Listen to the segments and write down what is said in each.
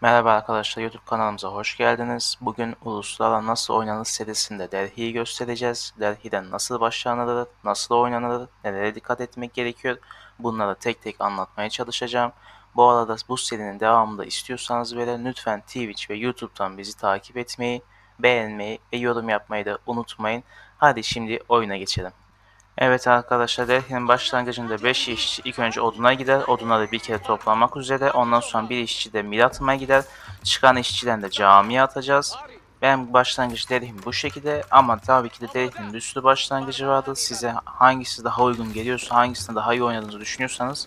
Merhaba arkadaşlar YouTube kanalımıza hoş geldiniz. Bugün Uluslararası Nasıl Oynanır serisinde Delhi'yi göstereceğiz. Delhi'den nasıl başlanılır, nasıl oynanılır, nelere dikkat etmek gerekiyor bunları tek tek anlatmaya çalışacağım. Bu arada bu serinin devamını da istiyorsanız böyle lütfen Twitch ve YouTube'dan bizi takip etmeyi, beğenmeyi ve yorum yapmayı da unutmayın. Hadi şimdi oyuna geçelim. Evet arkadaşlar Delhi'nin başlangıcında 5 işçi ilk önce oduna gider. Odunları bir kere toplamak üzere. Ondan sonra bir işçi de mil atmaya gider. Çıkan işçiden de camiye atacağız. Ben başlangıç Delhi'm bu şekilde ama tabii ki de Delhi'nin bir başlangıcı vardır. Size hangisi daha uygun geliyorsa, hangisini daha iyi oynadığınızı düşünüyorsanız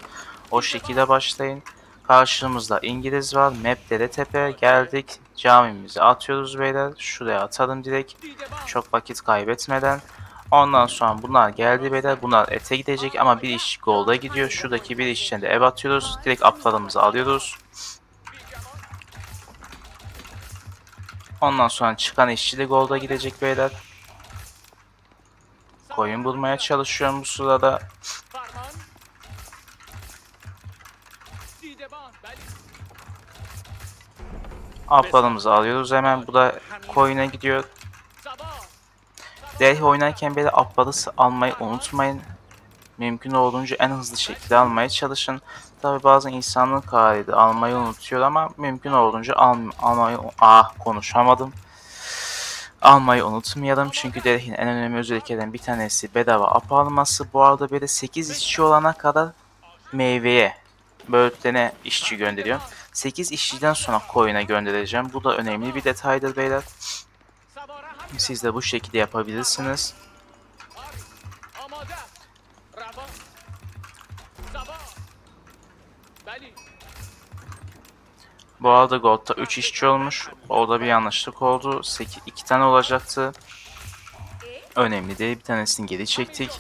o şekilde başlayın. Karşımızda İngiliz var. Map Deretepe geldik. Camimizi atıyoruz beyler. Şuraya atalım direkt. Çok vakit kaybetmeden. Ondan sonra bunlar geldi beyler. Bunlar ete gidecek ama bir iş golda gidiyor. Şuradaki bir işçiye de ev atıyoruz. Direkt aptalımızı alıyoruz. Ondan sonra çıkan işçi de golda gidecek beyler. Koyun bulmaya çalışıyorum bu sırada. Aptalımızı alıyoruz hemen. Bu da koyuna gidiyor. Delhi oynarken böyle aptalı almayı unutmayın. Mümkün olduğunca en hızlı şekilde almaya çalışın. Tabi bazı insanlık hali de almayı unutuyor ama mümkün olduğunca al, almayı... Ah konuşamadım. Almayı unutmayalım çünkü Delhi'nin en önemli özelliklerinden bir tanesi bedava ap alması. Bu arada böyle 8 işçi olana kadar meyveye, böğürtlene işçi gönderiyorum. 8 işçiden sonra koyuna göndereceğim. Bu da önemli bir detaydır beyler. Siz de bu şekilde yapabilirsiniz. Bu arada Gold'da 3 işçi olmuş. Orada bir yanlışlık oldu. 8, 2 tane olacaktı. Önemli değil. Bir tanesini geri çektik.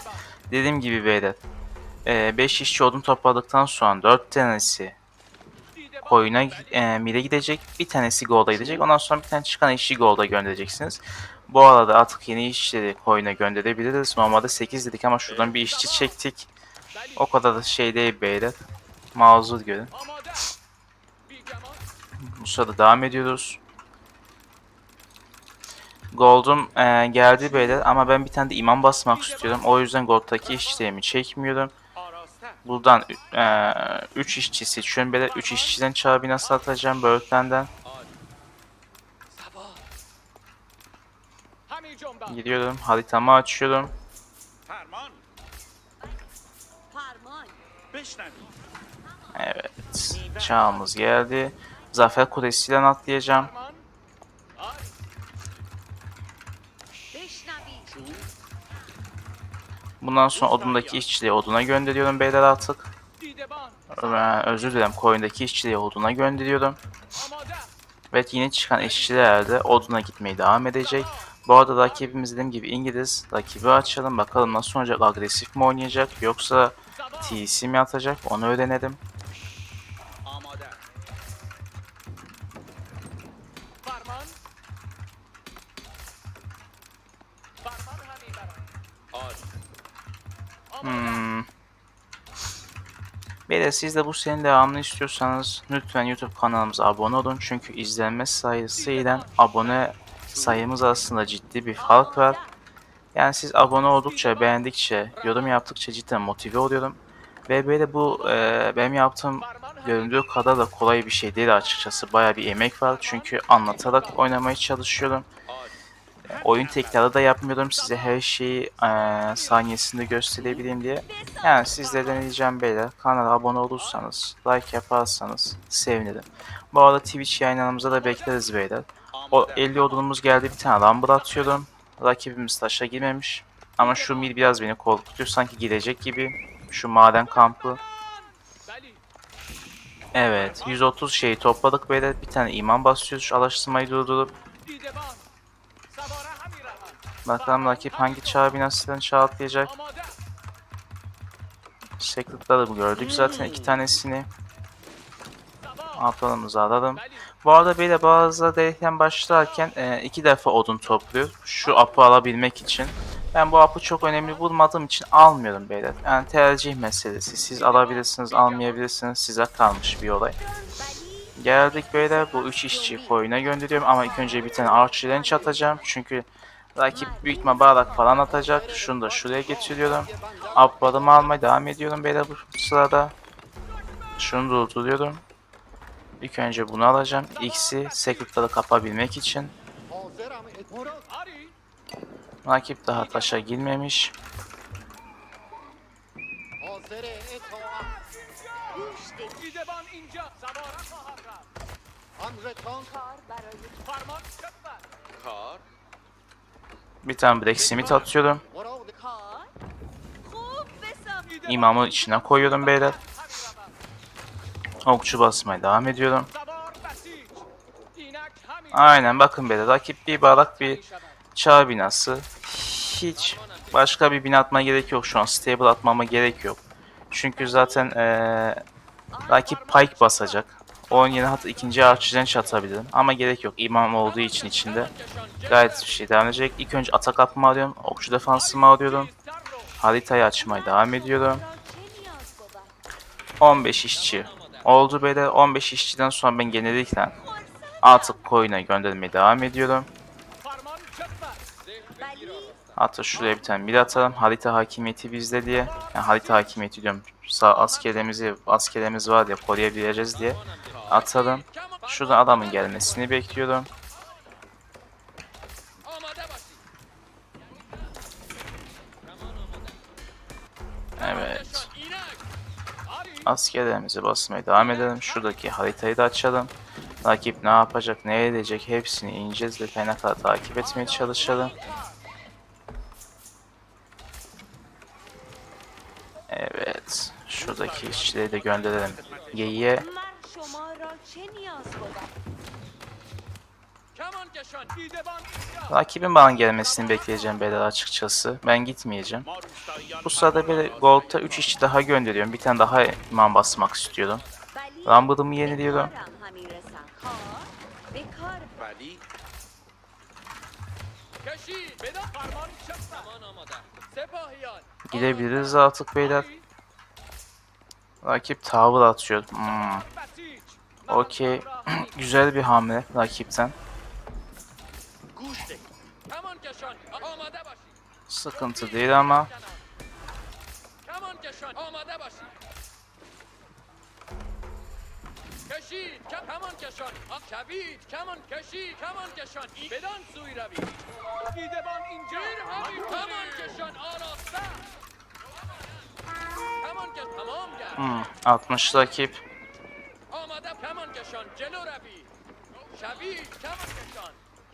Dediğim gibi beyler. E, 5 işçi odun topladıktan sonra 4 tanesi koyuna e, mire gidecek. Bir tanesi golda gidecek. Ondan sonra bir tane çıkan işçi golda göndereceksiniz. Bu arada artık yeni işçileri koyuna gönderebiliriz. Normalde 8 dedik ama şuradan bir işçi çektik. O kadar da şey değil beyler. Mazur görün. Bu sırada devam ediyoruz. Gold'um e, geldi beyler ama ben bir tane de imam basmak istiyorum. O yüzden Gold'daki işçilerimi çekmiyorum. Buradan 3 e, üç işçi seçiyorum beyler. 3 işçiden çağ binası atacağım böğürtlenden. Gidiyordum. Haritamı açıyorum. Evet. Çağımız geldi. Zafer Kulesi'yle atlayacağım. Bundan sonra odundaki işçiliği oduna gönderiyorum beyler artık. Özür dilerim koyundaki işçiliği oduna gönderiyorum. Ve yeni çıkan işçiler de oduna gitmeyi devam edecek. Bu arada rakibimiz dediğim gibi İngiliz. Rakibi açalım bakalım nasıl olacak. Agresif mi oynayacak yoksa TC mi atacak onu öğrenelim. Hmm. Bir de siz de bu serinin devamını istiyorsanız lütfen YouTube kanalımıza abone olun. Çünkü izlenme sayısıyla abone sayımız arasında ciddi bir fark var. Yani siz abone oldukça, beğendikçe, yorum yaptıkça cidden motive oluyorum. Ve böyle bu e, benim yaptığım göründüğü kadar da kolay bir şey değil açıkçası. Baya bir emek var çünkü anlatarak oynamaya çalışıyorum. Oyun tekrarı da yapmıyorum size her şeyi e, saniyesinde gösterebileyim diye. Yani sizlerden ricam beyler kanala abone olursanız, like yaparsanız sevinirim. Bu arada Twitch yayınlarımıza da bekleriz beyler. O 50 odunumuz geldi. Bir tane lambada atıyordum. Rakibimiz taşa girmemiş. Ama şu mil biraz beni korkutuyor. Sanki gidecek gibi. Şu maden kampı. Evet. 130 şeyi topladık böyle. Bir tane iman basıyoruz. Şu araştırmayı durdurup. Bakalım rakip hangi çağ binasından çağ atlayacak. Secret'ları gördük zaten iki tanesini. Aptalımızı alalım. Bu arada böyle bazıları derken başlarken e, iki defa odun topluyor. Şu apı alabilmek için. Ben bu apı çok önemli bulmadığım için almıyorum beyler. Yani tercih meselesi. Siz alabilirsiniz, almayabilirsiniz. Size kalmış bir olay. Geldik beyler. Bu üç işçi koyuna gönderiyorum. Ama ilk önce bir tane archer range atacağım. Çünkü rakip büyük ihtimal bardak falan atacak. Şunu da şuraya getiriyorum. Aplarımı almaya devam ediyorum beyler bu sırada. Şunu durduruyorum. İlk önce bunu alacağım. X'i Secret'la kapabilmek için. Rakip daha taşa girmemiş. Bir tane blacksmith atıyorum. İmamı içine koyuyorum beyler. Okçu basmaya devam ediyorum. Aynen bakın böyle rakip bir barak bir çağ binası. Hiç başka bir bina atmaya gerek yok şu an. Stable atmama gerek yok. Çünkü zaten ee, rakip pike basacak. Onun yerine hatta ikinci arçizen çatabilirim. Ama gerek yok. İmam olduğu için içinde. Gayet bir şey devam edecek. İlk önce atak atma alıyorum. Okçu defansımı alıyorum. Haritayı açmaya devam ediyorum. 15 işçi Oldu beyler 15 işçiden sonra ben genellikle artık koyuna göndermeye devam ediyorum. Hatta şuraya bir tane mil atalım. Harita hakimiyeti bizde diye. Yani harita hakimiyeti diyorum. Sağ askerimizi, askerimiz var diye koruyabileceğiz diye atalım. Şurada adamın gelmesini bekliyorum. Evet. Askerlerimizi basmaya devam edelim. Şuradaki haritayı da açalım. Rakip ne yapacak, ne edecek hepsini ineceğiz detayına kadar takip etmeye çalışalım. Evet. Şuradaki işçileri de gönderelim. Geyiğe Rakibin bana gelmesini bekleyeceğim beyler açıkçası. Ben gitmeyeceğim. Bu sırada böyle Gold'da 3 işçi daha gönderiyorum. Bir tane daha iman basmak istiyorum. Rumble'ımı yeniliyorum. Gidebiliriz artık beyler. Rakip tavır atıyor. Hmm. Okey. Güzel bir hamle rakipten. Sıkıntı değil ama کمان کشان آماده باشید کشید ک- کمان کشان آ- شوید کمان کشید کمان کشان این- بدان سوی روید دیدبان اینجا کمان کشان آراسته کمان کش تمام گرد hmm, 60 rakip. آماده کمان کشان جلو روید شوید کمان کشان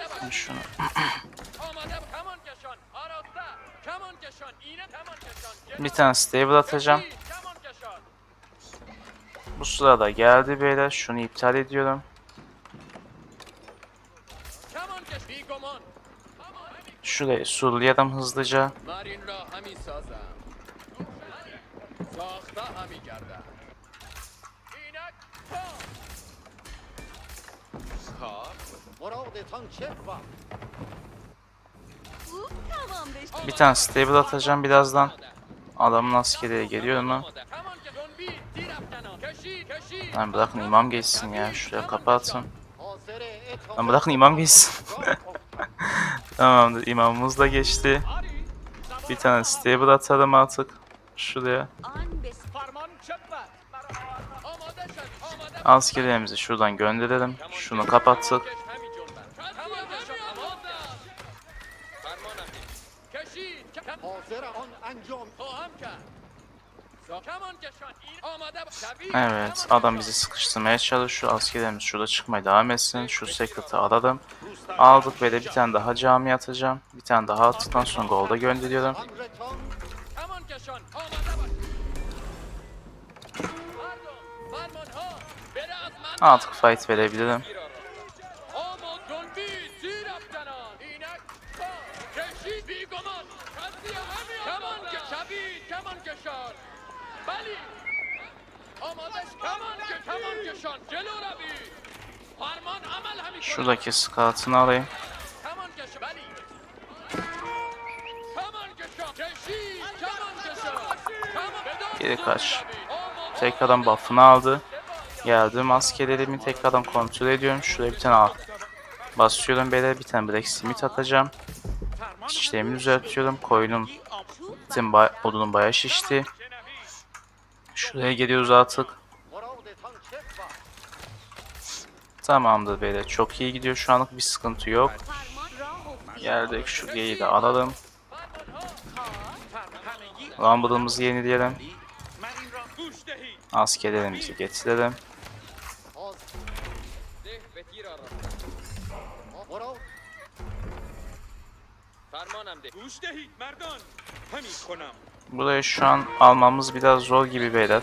Yapın şunu. Bir tane stable atacağım. Bu sırada geldi beyler. Şunu iptal ediyorum. Şurayı surlayalım hızlıca. Bir tane stable atacağım birazdan. Adamın askeriye geliyor ama. Lan bırakın imam geçsin ya. Şuraya kapatın. Lan bırakın imam geçsin. Tamamdır imamımız da geçti. Bir tane stable atalım artık. Şuraya. Askerlerimizi şuradan gönderelim. Şunu kapattık. Adam bizi sıkıştırmaya çalışıyor. Askerlerimiz şurada çıkmaya devam etsin. Şu Secret'ı aladım. Aldık ve de bir tane daha cami atacağım. Bir tane daha attıktan sonra golda gönderiyorum. Artık fight verebilirim. Şuradaki scout'ını alayım. Geri kaç. Tekrardan buff'ını aldı. Geldi maskelerimi tekrardan kontrol ediyorum. Şuraya bir tane al. Basıyorum beyler bir tane blacksmith atacağım. İşlemini düzeltiyorum. Koyunum itin ba odunun bayağı şişti. Şuraya geliyoruz artık. Tamamdır böyle çok iyi gidiyor şu anlık bir sıkıntı yok. Yerdeki şu geyi de alalım. Rumble'ımızı yenileyelim. Askerlerimizi getirelim. Burayı şu an almamız biraz zor gibi beyler.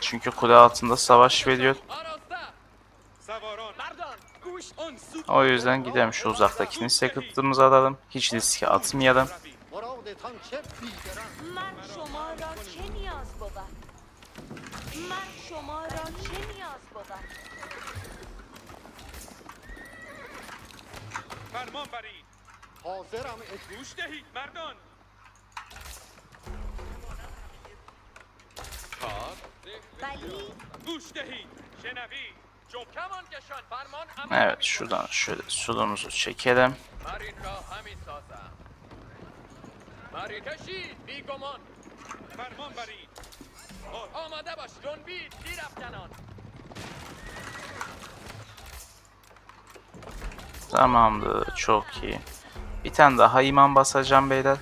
Çünkü kule altında savaş veriyor. O yüzden gidelim şu uzaktakini sekretimizi alalım. Hiç riske atmayalım. مرادتان چه بیدرم من شما را چه نیاز بود من شما را چه نیاز بود فرمان برید حاضرم ات گوش دهید مردان کار ولی گوش دهید شنوید Evet şuradan şöyle sudumuzu çekelim. Tamamdır çok iyi. Bir tane daha iman basacağım beyler.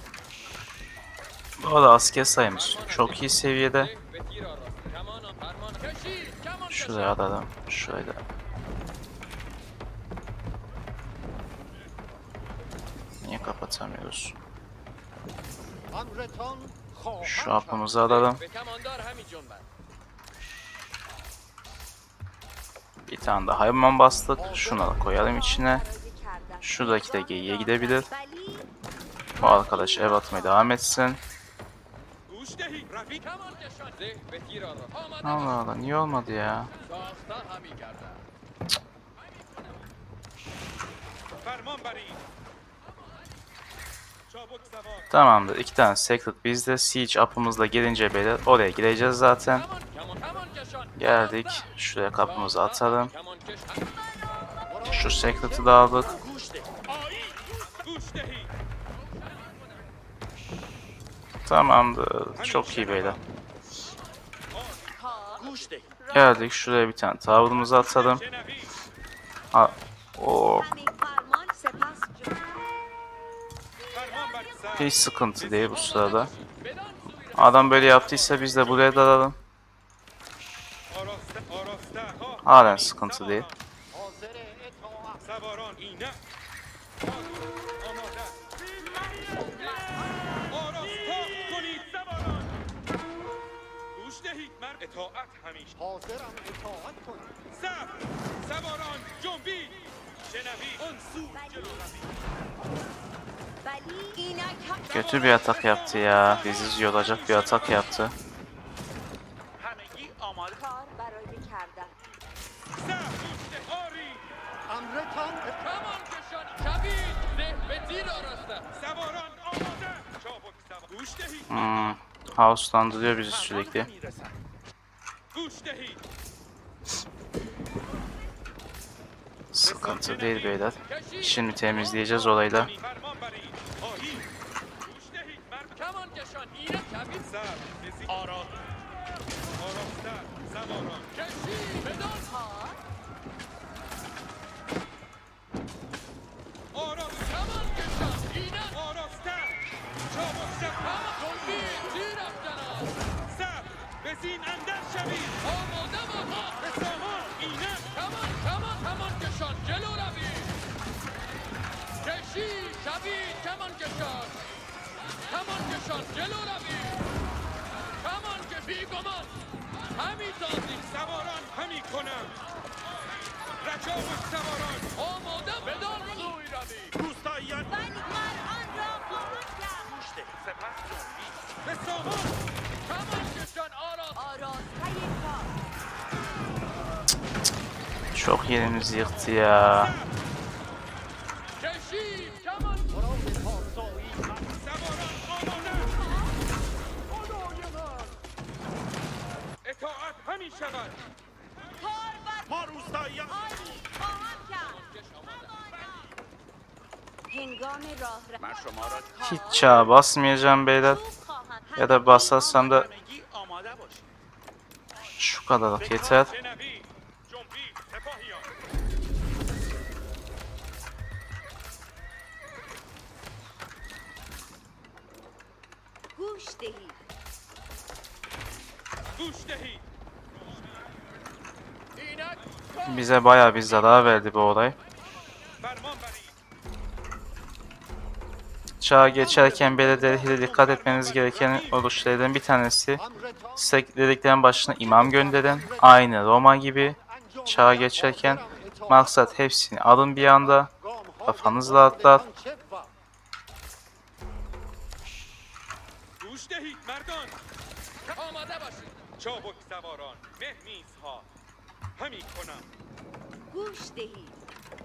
Bu da asker sayımız çok iyi seviyede. Şuraya alalım. Şöyle. Niye kapatamıyoruz? Şu hapımızı alalım. Bir tane daha hayvan bastık. Şunu da koyalım içine. Şuradaki de geyiğe gidebilir. Bu arkadaş ev atmaya devam etsin. Allah Allah niye olmadı ya? Tamamdır. iki tane Sacred bizde. Siege up'ımızla gelince beyler oraya gireceğiz zaten. Geldik. Şuraya kapımızı atalım. Şu Sacred'ı da aldık. Tamamdır. Çok iyi beyler. Geldik şuraya bir tane tavrımızı atalım. Ha, oh. Hiç sıkıntı değil bu sırada. Adam böyle yaptıysa biz de buraya dalalım. Halen sıkıntı değil. همیشه حاضرم اطاعت کنم صبر سواران جنبید شنوید آن سو جلو روید ولی اینک هم Kötü bir atak yaptı ya. Bizi yoracak bir atak yaptı. همگی آماده کار برای کردن صبر گوش ده آری امرتان کمان کشان شبید ده به تیر آراسته سواران آماده چابک سوار گوش دهید Hmm. House'landırıyor bizi sürekli. Sıkıntı değil beyler. Şimdi temizleyeceğiz olayı da. بزین اندر شوید آماده به سامان اینه کمان کمان کمان کشان. جلو روید کشید شبید کمان کشان. کمان کشان. جلو روید کمان که بیگمان همین سازی سواران همی کنم رجا و سواران. آماده بدان سوی روی روستاییان ولی من آن را خواهم کرد. گوش دهید سپس به سامان کار Çok yerimizi yıktı ya. Hiç çağa basmayacağım beyler. Ya da basarsam da şu kadarlık yeter. Kuş değil. Kuş. Bize baya bir zarar verdi bu olay. Çağa geçerken belediyelere dikkat etmeniz gereken oluşlardan bir tanesi امرتان size dediklerin başına imam gönderin. Aynı Roma gibi çağa geçerken maksat hepsini alın bir anda. kafanız rahatlar. گوش دهید مردان آماده باشید چابک سواران مهمیزها همی کنم گوش دهید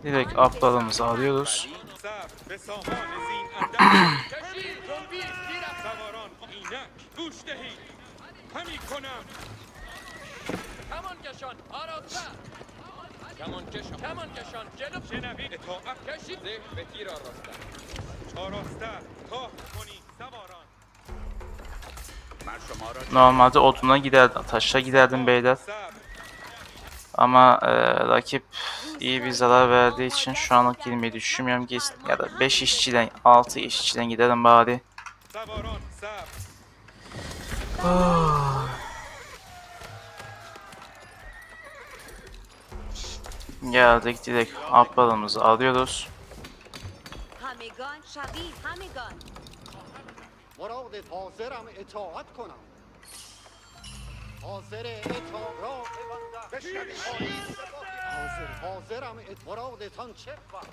Direkt atlarımızı alıyoruz. صبر به سامان زین اندر کشید جنبید زیر سواران اینک گوش دهید همی کنم کمانکشان آراسته کمانکشان کمانکشان جلو شنوید اطاعت کشید زه به تیر آراسته آراسته تاه کنید سواران من شما را Normalde oduna giderdim, taşa giderdim beyler. صبر Ama e, rakip iyi bir zarar verdiği için şu anlık girmeyi düşünmüyorum. Gez- Ya da 5 işçiden 6 işçiden giderim bari. سواران صبر Geldik direkt atlarımızı alıyoruz. همگان شوید همگان مراد حاضرم اطاعت کنم حاضر اطاعت را ببندم حاضر حاضرم ات- مرادتان چه وقت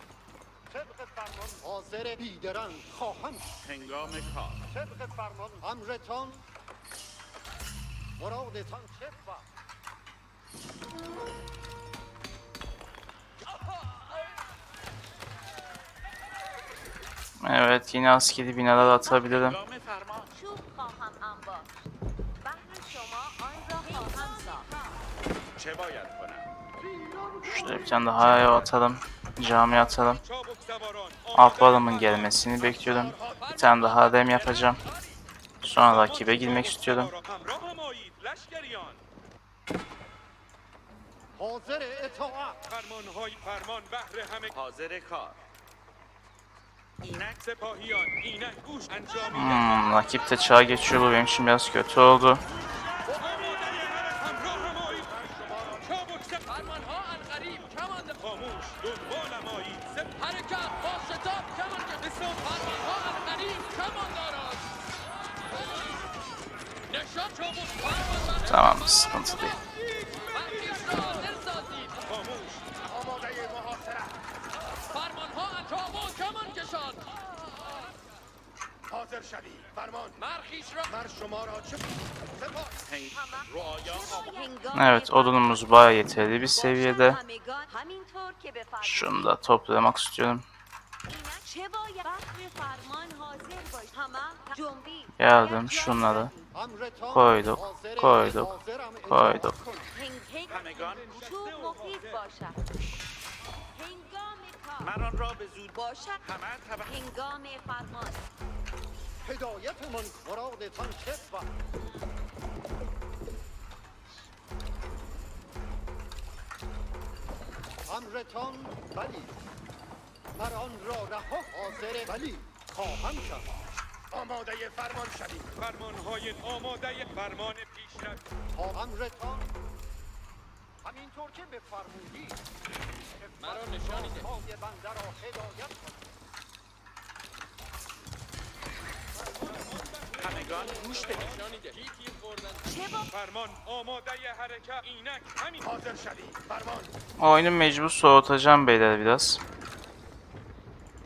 طبق فرمان حاضر بیدرن خواهم هنگام کار طبق فرمان امرتان morał de tang şefa. Evet yine askeri binada da atabilirim. Şurada bir tane daha atalım. Cami atalım. Alpalamın gelmesini bekliyorum. Bir tane daha dem yapacağım. Sonra rakibe girmek istiyorum. همراه همایید لشکریان حاضر اطاعت فرمان های فرمان بهر همه حاضر کار اینک سپاهیان اینک گوش انجامیدن Hmm, rakip de çağa geçiyor bu benim için biraz kötü oldu. آماده همراه همایید چابک سپ فرمانها عن قریب کمان خاموش دنبال همایید سپ حرکت با شتاب کمان بسیار فرمانها عن قریب کمان دارد Tamam sıkıntı değil. برخیز را حاضر سازید خاموش فرمانها عن چابک کمان کشان حاضر شوی فرمان مرخیش را بر شما را چه سپاه رعایا هنگام Evet odunumuz bayağı yeterli bir seviyede. همگان همینطور که بفرمایید Şunu da toplamak istiyorum. اینک چه باید بخر فرمان حاضر باش همه جنبی Geldim şunları. کایدا کایدا کایدا همگان مران را به زود باشد همه طبع هنگام فرمان. هدایتمان مرادتان شد امرتان ولی مران را رها حاضر ولی خواهم شد. آماده فرمان شوید فرمان های آماده فرمان پیشرفت تا امرتان همینطور که بفرمودید مرا نشانی ده. پای بنده را هدایت کنید همه همگان گوش بدید نشانیده کی تیر خوردن چه با فرمان آماده حرکت اینک همین حاضر شوید فرمان Oyunu mecbur soğutacağım beyler biraz.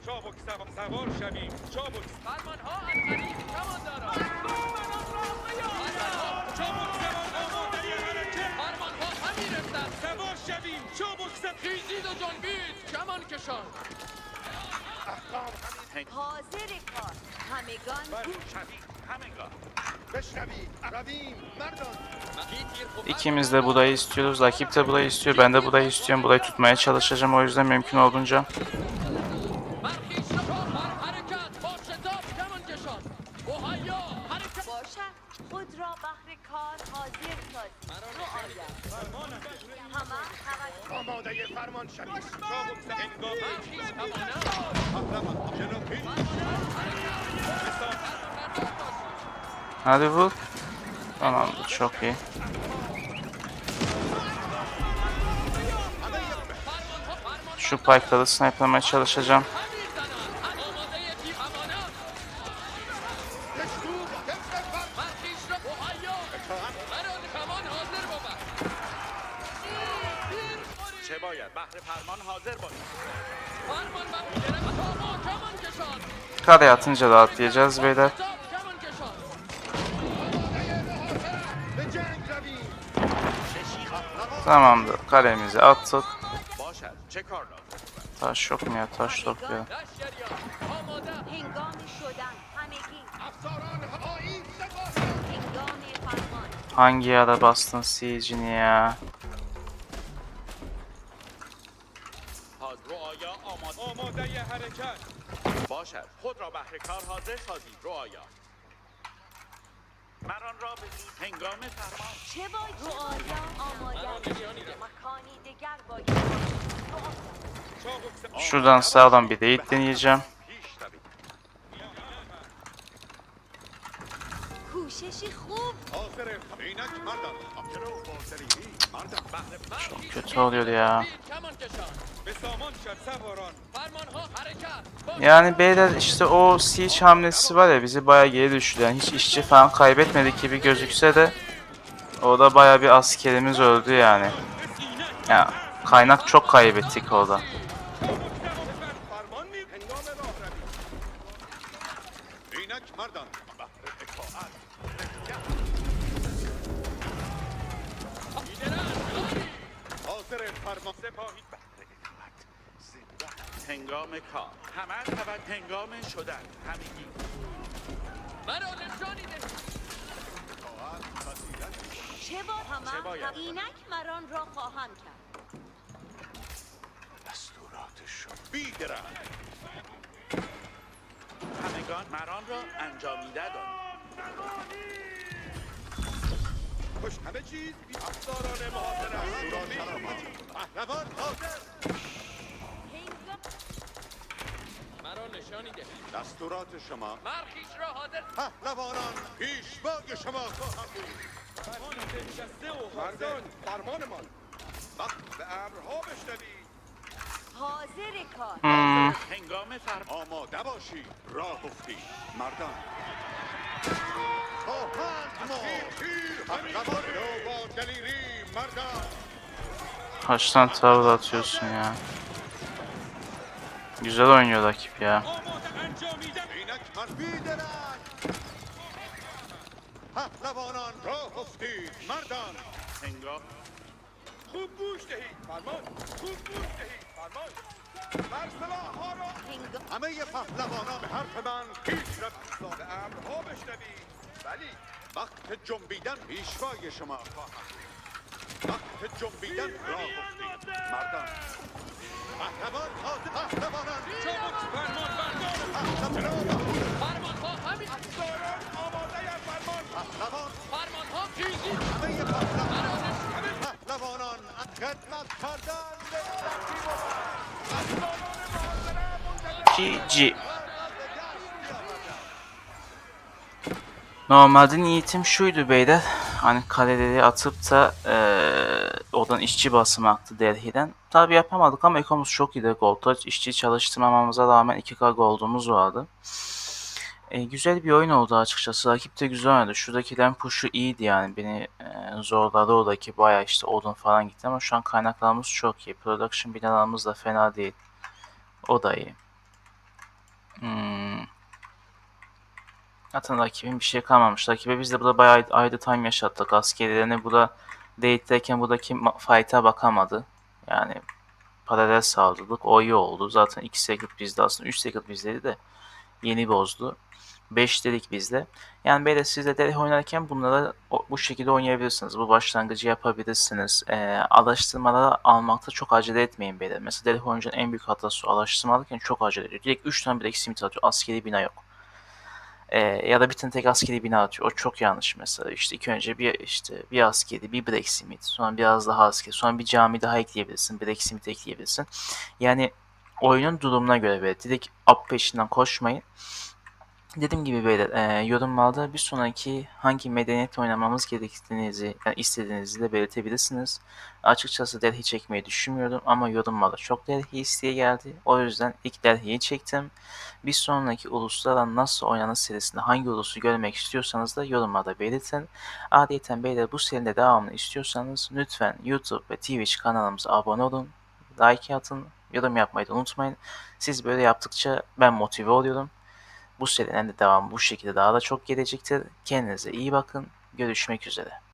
چابک سوار سوار شویم چابک فرمان ها از قریب کمانداران چابک سوار آماده حرکت فرمان ها همین رفتن سوار شویم چابک سوار خیزید و جنبید کمان کشان حاضر کار همگان گوش شوید همگان بشنوید رویم مردان کی تیر خورد İkimiz de burayı istiyoruz. Rakip de burayı istiyor. Ben de burayı istiyorum. Burayı tutmaya çalışacağım. O yüzden mümkün olduğunca. خود را بهر کار حاضر سازید تو آید همه توجه آماده فرمان شوید چابک سوار هنگام برخیز کمانم جلو پیش Hadi vur. Tamam çok iyi. Şu pike'ları snipe'lamaya çalışacağım. Araya atınca rahatlayacağız beyler. Tamamdır. Kalemizi attık. Taş yok mu ya? Taş yok ya. Hangi yara bastın siege'ini ya? حاضر رعایا آماده آماده حرکت باشد خود را بهر کار حاضر سازید رعایا مران را بدید هنگام فرمان چه باید رعایا آماده نشانیده مکانی دگر باید تو آید. چابک Şuradan sağdan bir raid deneyeceğim. کوششی خوب حاضر اینک مردان جلو بازدلیری مردان برخیز Kötü oluyor ya. کمان کشان به سامان شد سواران فرمان ها حرکت با Yani beyler işte o siege hamlesi var ya bizi bayağı geri düşürdü. Yani hiç işçi falan kaybetmedik gibi gözükse de orada bayağı bir askerimiz öldü yani. Ya kaynak çok kaybettik orada. هنگام کار. همه شود هنگام شدن. همگی. مرا نشانیده چه با همه؟ اینک مران را خواهم کرد. دستورات شما. بیدرند همگان مران را انجامیده دانید خوش همه چیز بی محاضر پهلوان حاضر. نشانیده دستورات شما. مرخیش را حاضر پهلوانان. پیشوای شما خواهم بود. مردان فرمانمان وقت به امرها بشنوید. حاضر کار. هنگام فرمان. آماده باشید. راه افتید مردان. خواهند ما پهلوان رو با دلیری مردان. kaçtan tower atıyorsun ya. Güzel oynuyor rakip ya. آماده انجامیده اینک مرد بیدرنگ پهلوانان راه افتید مردان هنگام خوب گوش دهید فرمان خوب گوش دهید فرمان بر سلاح‌ها را هنگام همه پهلوانان به حرف من پیش روید به امرها بشنوید ولی وقت جنبیدن پیشوای شما خواهم بود. وقت جنبیدن راه افتید مردان پهلوان حاضر پهلوانان چابک فرمان بردار پهلوان فرمان ها همین افسران آماده فرمان پهلوان فرمان ها خیزید همه پهلوانان پهلوانان خدمت کردن به رقیب و GG. Normalde niyetim şuydu beyler. Hani kaleleri atıp da eee oradan işçi basmaktı Delhi'den. Tabi yapamadık ama ekomuz çok iyiydi. Gold'da işçi çalıştırmamamıza rağmen 2K gold'umuz vardı. E, güzel bir oyun oldu açıkçası. Rakip de güzel oynadı. Şuradaki den push'u iyiydi yani. Beni e, zorladı oradaki. Bayağı işte odun falan gitti ama şu an kaynaklarımız çok iyi. Production binalarımız da fena değil. O da iyi. Hmm. Zaten rakibin bir şey kalmamış. Rakibe biz de burada bayağı ayrı time yaşattık. Askerilerini burada date'deyken buradaki fight'a bakamadı. Yani paralel sağladık. O iyi oldu. Zaten 2 second bizde aslında 3 second bizdeydi de yeni bozdu. 5 dedik bizde. Yani böyle siz de deli oynarken bunları bu şekilde oynayabilirsiniz. Bu başlangıcı yapabilirsiniz. Ee, araştırmaları almakta çok acele etmeyin böyle. Mesela deli oyuncunun en büyük hatası. Araştırma alırken çok acele ediyor. Direkt 3 tane Black Smith atıyor. Askeri bina yok. Ee, ya da tane tek askeri bina atıyor. O çok yanlış mesela. İşte ilk önce bir işte bir askeri, bir Blacksmith, sonra biraz daha askeri, sonra bir cami daha ekleyebilirsin, Blacksmith ekleyebilirsin. Yani oyunun durumuna göre böyle direkt up peşinden koşmayın. Dediğim gibi böyle e, yorumlarda bir sonraki hangi medeniyet oynamamız gerektiğinizi, yani istediğinizi de belirtebilirsiniz. Açıkçası Delhi çekmeyi düşünmüyordum ama yorumlarda çok Delhi isteği geldi. O yüzden ilk Delhi'yi çektim. Bir sonraki uluslarla nasıl oynanır serisinde hangi ulusu görmek istiyorsanız da yorumlarda belirtin. Ayrıca beyler bu serinin devamını istiyorsanız lütfen YouTube ve Twitch kanalımıza abone olun. Like atın, yorum yapmayı da unutmayın. Siz böyle yaptıkça ben motive oluyorum. Bu serinin de devamı bu şekilde daha da çok gelecektir. Kendinize iyi bakın. Görüşmek üzere.